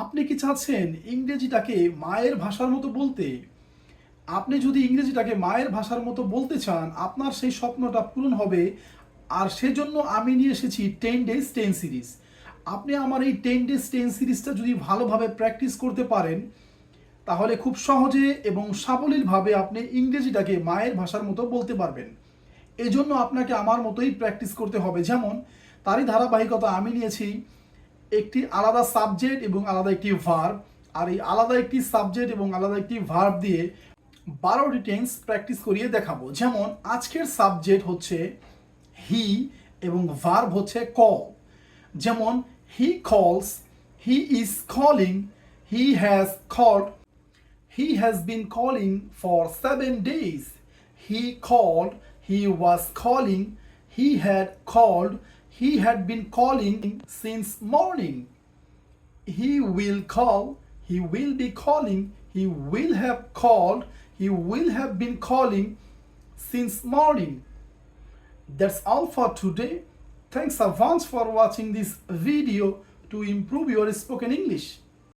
আপনি কি চাচ্ছেন ইংরেজিটাকে মায়ের ভাষার মতো বলতে? আপনি যদি ইংরেজিটাকে মায়ের ভাষার মতো বলতে চান, আপনার সেই স্বপ্নটা পূরণ হবে। আর সেজন্য আমি নিয়ে এসেছি টেন ডেজ টেন সিরিজ। আপনি আমার এই টেন ডেজ টেন সিরিজটা যদি ভালোভাবে প্র্যাকটিস করতে পারেন, তাহলে খুব সহজে এবং সাবলীলভাবে আপনি ইংরেজিটাকে মায়ের ভাষার মতো বলতে পারবেন। এজন্য আপনাকে আমার মতোই প্র্যাকটিস করতে হবে। যেমন তারই ধারাবাহিকতা আমি নিয়েছি একটি আলাদা সাবজেক্ট এবং আলাদা একটি ভার্ব আর এই আলাদা একটি সাবজেক্ট এবং আলাদা একটি ভার্ব দিয়ে বারোটি টেন্স প্র্যাকটিস করিয়ে দেখাবো। যেমন আজকের সাবজেক্ট হচ্ছে হি এবং ভার্ব হচ্ছে কল যেমন he calls he is calling he has called he has been calling for seven days. He called, he was calling he had called, he had been calling since morning. He will call, he will be calling, he will have called, he will have been calling since morning. That's all for today. Thanks a bunch for watching this video to improve your spoken English.